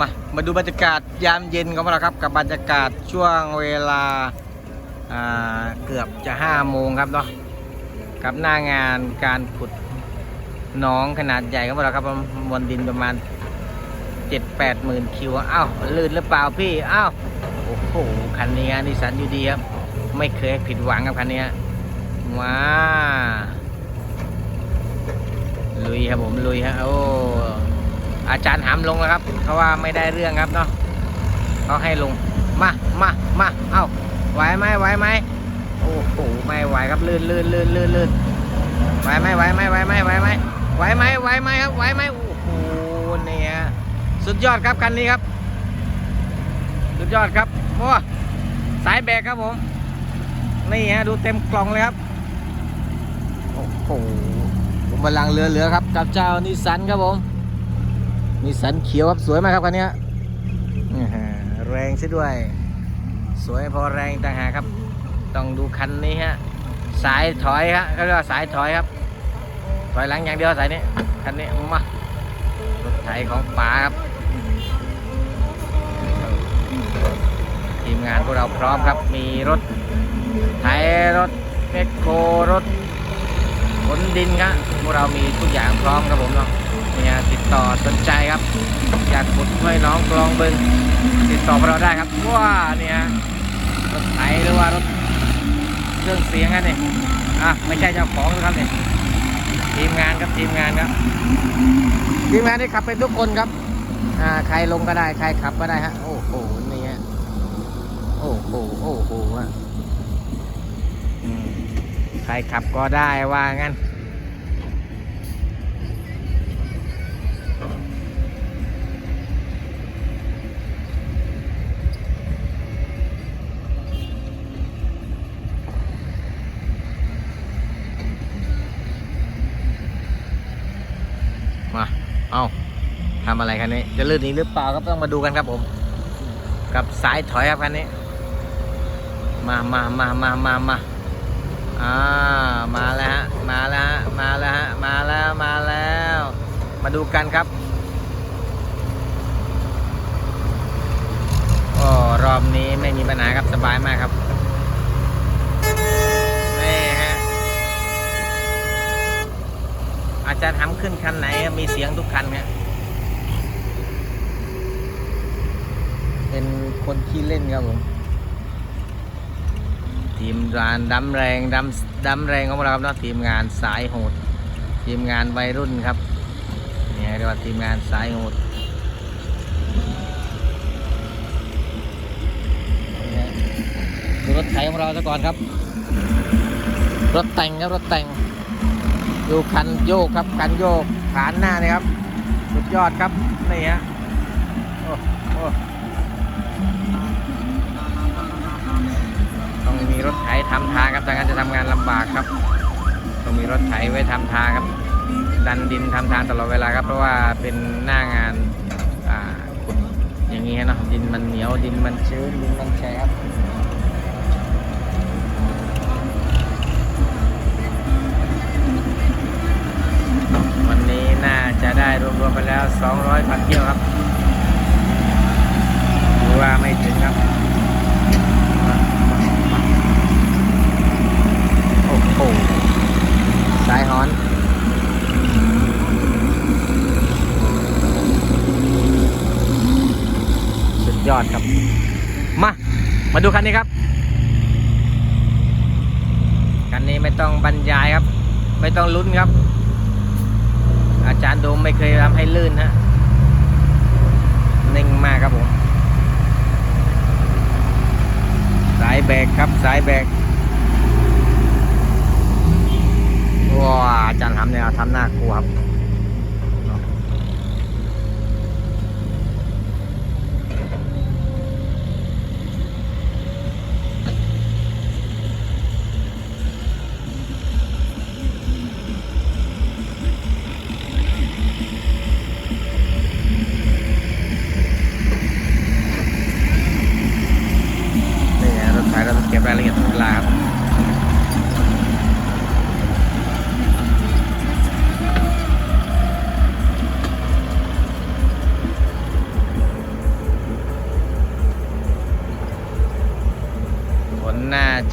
มา มาดูบรรยากาศยามเย็นของเราครับ กับบรรยากาศช่วงเวลาาเกือบจะห้าโมงครับเนาะกับหน้างานการขุดหนองขนาดใหญ่ของเราครับมวลดินประมาณเจ็ดแปดหมื่นคิวอ้าวลื่นหรือเปล่าพี่อ้าวโอ้โหคันนี้นิสันยูดีครับไม่เคยผิดหวังครับคันนี้ว้าลุยครับผมลุยฮะโอ้ อาจารย์หามลงแล้วครับเพราะว่าไม่ได้เรื่องครับเนาะเขาให้ลงมามามาเอ้าไหวไหมไหวไหมโอ้โหไม่ไหวครับลื่นลื่นลื่นลื่นลื่นไหวไหมไหวไหมไหวไหมไหวไหมไหวไหมไหวไหมครับไหวไหมโอ้โหเนี่ยสุดยอดครับคันนี้ครับ สุดยอดครับโอ้สายแบกครับผมนี่ฮะดูเต็มกล่องเลยครับโอ้โหผมกำลังเรือเรือๆครับกับเจ้านิสันครับผม มีสันเขียวครับสวยมากครับคันนี้แรงซะด้วย สวยพอแรงต่างหากครับ ต้องดูคันนี้ฮะสายถอยฮะเขาเรียกว่าสายถอยครับ ถอยหลังอย่างเดียวสายนี้คันนี้มารถไถของป๋าครับทีมงานพวกเราพร้อมครับมีรถไถรถเมคโครรถขนดินครับพวกเรามีทุกอย่างพร้อมครับผมเนาะ เนี่ยติดต่อสนใจครับ อยากขุดห้วยน้องกลองบึง ติดต่อพวกเราได้ครับว้าเนี่ยรถไถหรือว่ารถเครื่องเสียงกันนี่อะไม่ใช่เจ้าของนะครับเนี่ยทีมงานครับทีมงานครับทีมงานที่ขับเป็นทุกคนครับ อ่าใครลงก็ได้ใครขับก็ได้ฮะโอ้โหนี่ฮะโอ้โหโอ้โหอะใครขับก็ได้ว่างั้น ทำอะไรคันนี้ จะลื่นนี้หรือเปล่าครับต้องมาดูกันครับผม กับสายถอยครับคันนี้ มามามามามามาอ่ามาแล้วฮะมาแล้วฮะมาแล้วฮะมาแล้วมาแล้ว มาดูกันครับโอ้รอบนี้ไม่มีปัญหาครับสบายมากครับนี่ฮะอาจารย์ทำขึ้นคันไหนมีเสียงทุกคันครับ เป็นคนขี้เล่นครับผม ทีมงานดำแรงดำดำแรงของเราครับเนาะทีมงานสายโหด ทีมงานวัยรุ่นครับเนี่ยเรียกว่าทีมงานสายโหดดูรถไถของเราซะก่อนครับ รถแต่งครับรถแต่ง ดูคันโยกครับคันโยกฐานหน้าเลยครับ สุดยอดครับนี่ฮะโอ้โอ้ ต้องมีรถไถทำทางครับถ้างั้นจะทำงานลำบากครับ ต้องมีรถไถไว้ทำทางครับ ดันดินทำทางตลอดเวลาครับ เพราะว่าเป็นหน้างานอ่าขุดอย่างนี้เนาะดินมันเหนียวดินมันชื้นดินมันแฉะครับ มาดูคันนี้ครับคันนี้ไม่ต้องบรรยายครับ ไม่ต้องลุ้นครับ อาจารย์โดมไม่เคยทำให้ลื่นฮะนิ่งมากครับผมสายแบกครับสายแบกว้าอาจารย์ทำเนี่ยทำหน้ากลัวครับ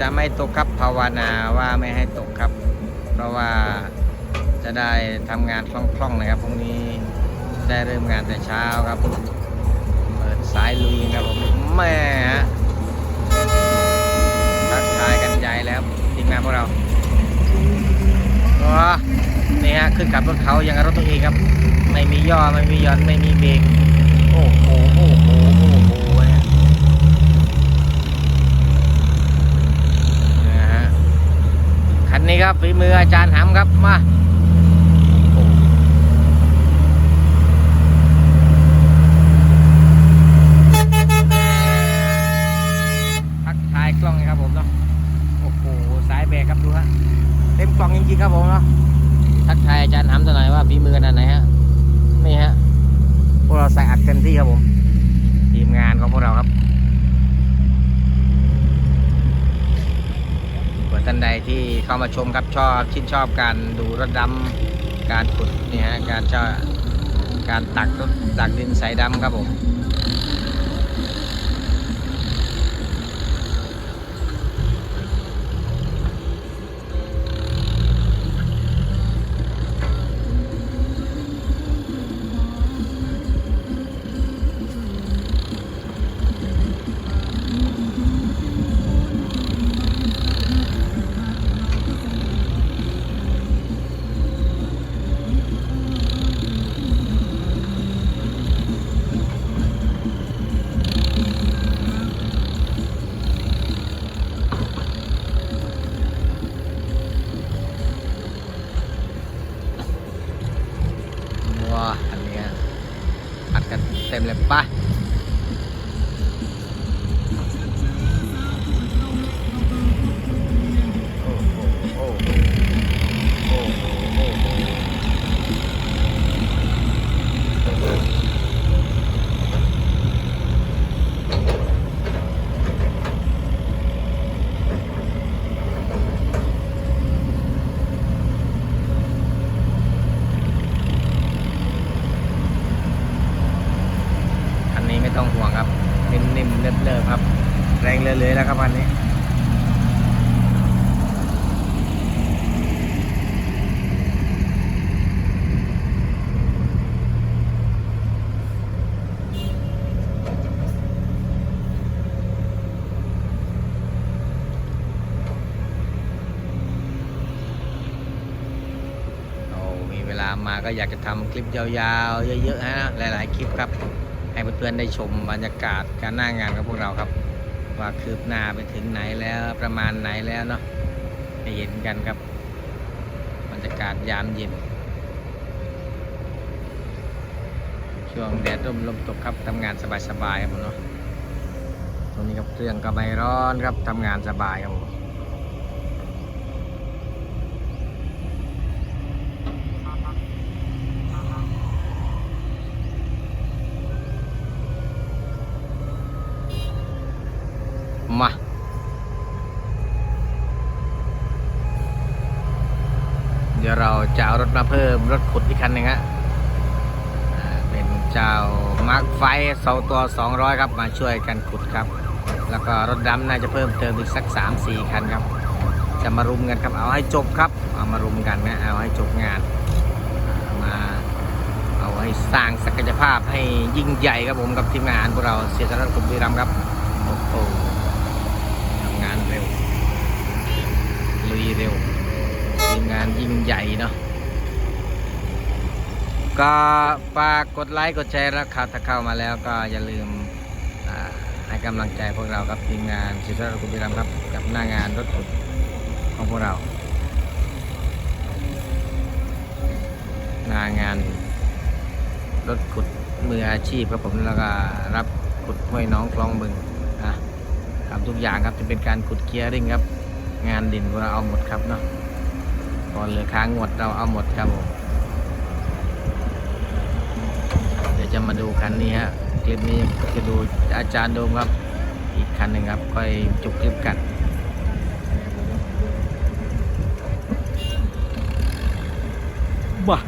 จะไม่ตกครับภาวนาว่าไม่ให้ตกครับ เพราะว่าจะได้ทำงานคล่องๆนะครับพรุ่งนี้ได้เริ่มงานแต่เช้าครับเปิดสายลุยครับผมแม่ฮะทักทายกันใหญ่แล้วทีมงานพวกเราว้านี่ฮะขึ้นกับรถเขายังรถตัวเองครับ ไม่มีย่อไม่มีย่อนไม่มีเบรกโอ้โหโอ้โหโอ้โหเนี่ยนะฮะคันนี้ครับ ฝีมืออาจารย์หำครับมาทักทายกล้องนะครับผมเนาะโอ้โหสายแบกครับดูฮะเต็มกล่องจริงๆครับผมเนาะทักทายอาจารย์ทำตัวไหนว่าฝีมือขนาดไหนฮะนี่ฮะพวกเราใส่อัดเต็มที่ครับผม ทีมงานของพวกเราครับเผื่อ ท่านใดที่เข้ามาชมครับชอบชื่นชอบการดูรถดำการขุดนี่ฮะการเจาะการตักตักดินใส่ดำครับผม ต้องห่วงครับ นิ่มๆเนิบๆครับ แรงเลยๆแล้วครับอันนี้โอ้มีเวลามาก็อยากจะทำคลิปยาวๆ เยอะๆ ฮะ หลายๆ คลิปครับ เพื่อนๆได้ชมบรรยากาศการหน้างานกับพวกเราครับ ว่าคืบหน้าไปถึงไหนแล้วประมาณไหนแล้วเนาะให้เห็นกันครับ บรรยากาศยามเย็น ช่วงแดดร่มลมตกครับทำงานสบายๆครับผมเนาะตรงนี้ครับเครื่องก็ไม่ร้อนครับทำงานสบายครับผม มา เดี๋ยว เราจะเอารถมาเพิ่มรถขุดอีกคันหนึ่งฮะเป็นเจ้ามาร์คไฟเสาตัว 200 ครับมาช่วยกันขุดครับ แล้วก็รถดำน่าจะเพิ่มเติมอีกสัก 3-4 คันครับ จะมารุมกันครับเอาให้จบครับ เอามารุมกันนะเอาให้จบงานมาเอาให้สร้างศักยภาพให้ยิ่งใหญ่ครับผมกับทีมงานพวกเราเสียสละกลุ่มบุรีรัมครับโอ้โหทำงานเร็วลุยเร็วทีมงานยิ่งใหญ่เนาะ ก็ฝากกดไลค์กดแชร์แล้วครับถ้าเข้ามาแล้วก็อย่าลืมให้กำลังใจพวกเราครับทีมงานศิษย์กุบิรัมครับกับหน้างานรถขุดของพวกเรา หน้างานรถขุดมืออาชีพครับผมแล้วก็รับขุดห้วยน้องคลองบึงอะทำทุกอย่างครับจะเป็นการขุดเคลียร์ริงครับ งานดินเราเอาหมดครับเนาะก่อนเหลือค้างงวดเราเอาหมดครับผมเดี๋ยว จะมาดูคันนี้ฮะคลิปนี้จะดูอาจารย์โดมครับ อีกคันหนึ่งครับค่อยจุกคลิปกันบ้า